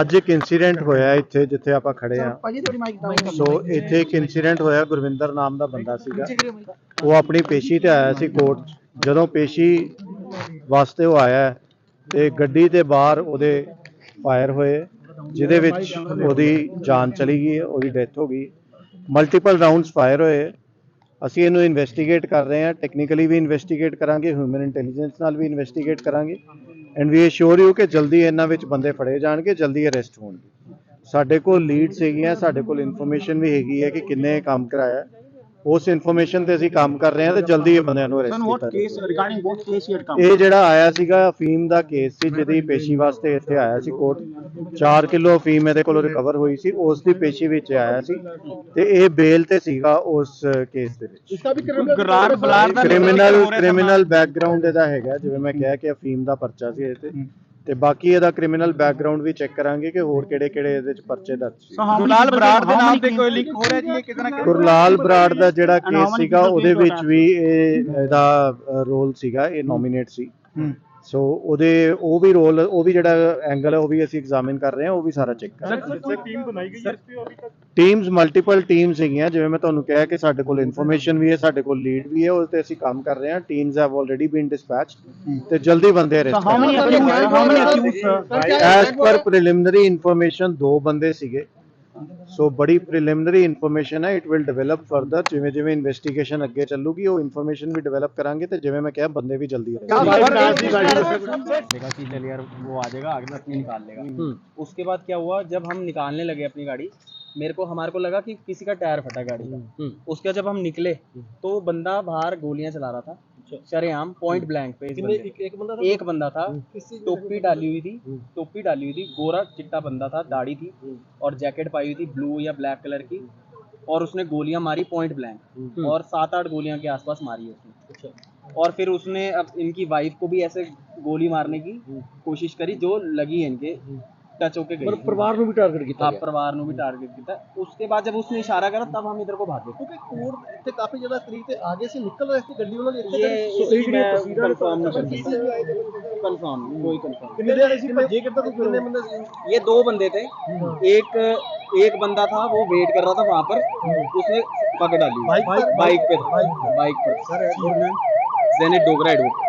ਅੱਜ ਇੱਕ ਇਨਸੀਡੈਂਟ ਹੋਇਆ ਇੱਥੇ ਜਿੱਥੇ ਆਪਾਂ ਖੜੇ ਆ ਭਾਜੀ ਥੋੜੀ ਮਾਈਕ ਦਾ ਸੋ ਇੱਥੇ ਇੱਕ ਇਨਸੀਡੈਂਟ ਹੋਇਆ ਗੁਰਵਿੰਦਰ ਨਾਮ ਦਾ ਬੰਦਾ ਸੀਗਾ। ਉਹ ਆਪਣੀ ਪੇਸ਼ੀ ਤੇ ਆਇਆ ਸੀ ਕੋਰਟ 'ਚ। ਜਦੋਂ ਪੇਸ਼ੀ ਵਾਸਤੇ ਉਹ ਆਇਆ ਤੇ ਗੱਡੀ ਦੇ ਬਾਹਰ ਉਹਦੇ ਫਾਇਰ ਹੋਏ ਜਿਹਦੇ ਵਿੱਚ ਉਹਦੀ ਜਾਨ ਚਲੀ ਗਈ ਹੈ, ਉਹਦੀ ਡੈਥ ਹੋ ਗਈ। ਮਲਟੀਪਲ ਰਾਉਂਡਸ ਫਾਇਰ ਹੋਏ। ਅਸੀਂ ਇਹਨੂੰ ਇਨਵੈਸਟੀਗੇਟ ਕਰ ਰਹੇ ਹਾਂ। ਟੈਕਨੀਕਲੀ ਵੀ ਇਨਵੈਸਟੀਗੇਟ ਕਰਾਂਗੇ ਹਿਊਮਨ ਇੰਟੈਲੀਜੈਂਸ ਨਾਲ ਵੀ ਇਨਵੈਸਟੀਗੇਟ ਕਰਾਂਗੇ। ਐਂਡ ਵੀ ਅਸ਼ੋਰ ਯੂ ਕਿ ਜਲਦੀ ਇਹਨਾਂ ਵਿੱਚ ਬੰਦੇ ਫੜੇ ਜਾਣਗੇ, ਜਲਦੀ ਅਰੈਸਟ ਹੋਣਗੇ। ਸਾਡੇ ਕੋਲ ਲੀਡਸ ਹੈਗੀਆਂ, ਸਾਡੇ ਕੋਲ ਇਨਫੋਰਮੇਸ਼ਨ ਵੀ ਹੈਗੀ ਹੈ ਕਿ ਕਿੰਨੇ ਕੰਮ ਕਰਾਇਆ। ਉਸ ਇਨਫੋਰਮੇਸ਼ਨ ਤੇ ਅਸੀਂ ਕੰਮ ਕਰ ਰਹੇ ਹਾਂ ਤੇ ਜਲਦੀ ਇਹ ਬੰਦਿਆਂ ਨੂੰ ਅਰੈਸਟ ਸਨ ਵਾਟ ਕੀਤਾ case. Regarding what case you had come ਇਹ ਜਿਹੜਾ ਆਇਆ ਸੀਗਾ ਅਫੀਮ ਦਾ ਕੇਸ ਸੀ ਜਿਹਦੀ ਪੇਸ਼ੀ ਵਾਸਤੇ ਇੱਥੇ ਆਇਆ ਸੀ ਕੋਰਟ। 4 ਕਿਲੋ ਅਫੀਮ ਇਹਦੇ ਕੋਲੋਂ ਰਿਕਵਰ ਹੋਈ ਸੀ ਉਸ ਦੀ ਪੇਸ਼ੀ ਵਿੱਚ ਆਇਆ ਸੀ ਤੇ ਇਹ ਬੇਲ ਤੇ ਸੀਗਾ ਉਸ ਕੇਸ ਦੇ ਵਿੱਚ। ਇਸਦਾ ਵੀ ਗਰਾਰ ਬਲਾਰ ਦਾ ਕ੍ਰਿਮੀਨਲ ਕ੍ਰਿਮੀਨਲ ਬੈਕਗ੍ਰਾਉਂਡ ਇਹਦਾ ਹੈਗਾ ਜਿਵੇਂ ਮੈਂ ਕਿਹਾ ਕਿ ਅਫੀਮ ਦਾ ਪਰਚਾ ਸੀ ਇਹ ਤੇ। ਤੇ ਬਾਕੀ ਇਹਦਾ ਕ੍ਰਿਮੀਨਲ ਬੈਕਗ੍ਰਾਉਂਡ ਵੀ ਚੈੱਕ ਕਰਾਂਗੇ ਕਿ ਹੋਰ ਕਿਹੜੇ ਕਿਹੜੇ ਇਹਦੇ ਵਿੱਚ ਪਰਚੇ ਦਰਜ ਸੀ। ਗੁਲਾਲ ਬਰਾੜ ਦੇ ਨਾਮ ਤੇ ਕੋਈ ਲਿੰਕ ਹੋ ਰਿਹਾ ਜੀ ਇਹ ਕਿਤੇ ਨਾ ਕਿਤੇ ਗੁਰਲਾਲ ਬਰਾੜ ਦਾ ਜਿਹੜਾ ਕੇਸ ਸੀਗਾ ਉਹਦੇ ਵਿੱਚ। ਵੀ ਇਹ ਇਹਦਾ ਰੋਲ ਸੀਗਾ ਇਹ ਨੋਮੀਨੇਟ ਸੀ। ਸੋ ਉਹਦੇ ਉਹ ਵੀ ਰੋਲ ਉਹ ਵੀ ਜਿਹੜਾ ਐਂਗਲ ਹੈ ਉਹ ਵੀ ਅਸੀਂ ਐਗਜ਼ਾਮਿਨ ਕਰ ਰਹੇ ਹਾਂ ਉਹ ਵੀ ਸਾਰਾ ਚੈੱਕ ਕਰ ਰਹੇ ਹਾਂ। ਟੀਮ ਬਣਾਈ ਗਈ ਇਸ ਤੇ ਅਭੀ ਤੱਕ? ਟੀਮਸ ਮਲਟੀਪਲ ਟੀਮਸ ਹੈਗੀਆਂ ਜਿਵੇਂ ਮੈਂ ਤੁਹਾਨੂੰ ਕਿਹਾ ਕਿ ਸਾਡੇ ਕੋਲ ਇਨਫੋਰਮੇਸ਼ਨ ਵੀ ਹੈ ਸਾਡੇ ਕੋਲ ਲੀਡ ਵੀ ਹੈ ਉਸ ਤੇ ਅਸੀਂ ਕੰਮ ਕਰ ਰਹੇ ਹਾਂ। Teams have already been dispatched ਤੇ ਜਲਦੀ ਬੰਦੇ arrest how many how many accused as per preliminary information ਦੋ ਬੰਦੇ ਸੀਗੇ। ਸੋ ਬੜੀ ਪ੍ਰੀਲਿਮਿਨਰੀ ਇਨਫੋਰਮੇਸ਼ਨ ਹੈ ਇਟ ਵਿਲ ਡਿਵੈਲਪ ਫਰਦਰ ਜਿਵੇਂ ਜਿਵੇਂ ਇਨਵੈਸਟੀਗੇਸ਼ਨ ਅੱਗੇ ਚੱਲੂਗੀ ਉਹ ਇਨਫੋਰਮੇਸ਼ਨ ਵੀ ਡਿਵੈਲਪ ਕਰਾਂਗੇ ਤੇ ਜਿਵੇਂ ਮੈਂ ਕਿਹਾ ਬੰਦੇ ਵੀ ਜਲਦੀ arrest देखा कि चल यार वो आ जाएगा आगे में अपनी निकाल लेगा उसके बाद क्या हुआ जब हम निकालने लगे अपनी गाड़ी मेरे को हमारे को लगा कि किसी का टायर फटा गाड़ी का उसके बाद जब हम निकले तो वो बंदा बाहर गोलियां चला रहा था शरेआम पॉइंट ब्लैंक पे एक, एक बंदा था? एक बंदा था। हम्म। टोपी डाली हुई थी। हम्म। टोपी डाली हुई थी। गोरा चिट्टा बंदा था दाढ़ी थी हम्म। और जैकेट पाई हुई थी ब्लू या ब्लैक कलर की और उसने गोलियाँ मारी पॉइंट ब्लैंक और सात आठ गोलियाँ के आसपास मारी उसने। अच्छा। और फिर उसने अब इनकी वाइफ को भी ऐसे गोली मारने की कोशिश करी जो लगी है इनके। टच होके गई ਪਰਿਵਾਰ ਨੂੰ ਵੀ ਟਾਰਗੇਟ ਕੀਤਾ हाँ परिवार ਨੂੰ भी टारगेट किया उसके बाद जब उसने इशारा करा तब हम इधर को भागे ਕਿਉਂਕਿ ਕੋਡ ਇੱਥੇ ਕਾਫੀ ਜ਼ਿਆਦਾ ਕਰੀਬ ਤੇ ਆਗੇ ਸੀ ਨਿਕਲ ਰਹੇ ਸੀ ਗੱਡੀ ਉਹਨਾਂ ਦੀ ਇੱਥੇ ये ਸੋ ਇਹ ਜਿਹੜੀਆਂ मैं ਤਸਵੀਰਾਂ ਨੇ कंफर्म नहीं कर PCC सकता ਵੀ ਆਏ ਨੇ। कंफर्म कोई कंफर्म ਕਿੰਨੇ ਦੇ ਸੀ ਭੱਜੇ ਕਿੱਦਾਂ ਤੋਂ ਕਿੰਨੇ ਬੰਦੇ ਸੀ ये दो बंदे थे एक एक बंदा था वो वेट कर रहा था वहां पर उसने पकड़ डाली बाइक पर? बाइक पे था बाइक पर जेनेट डोगरा एडवोकेट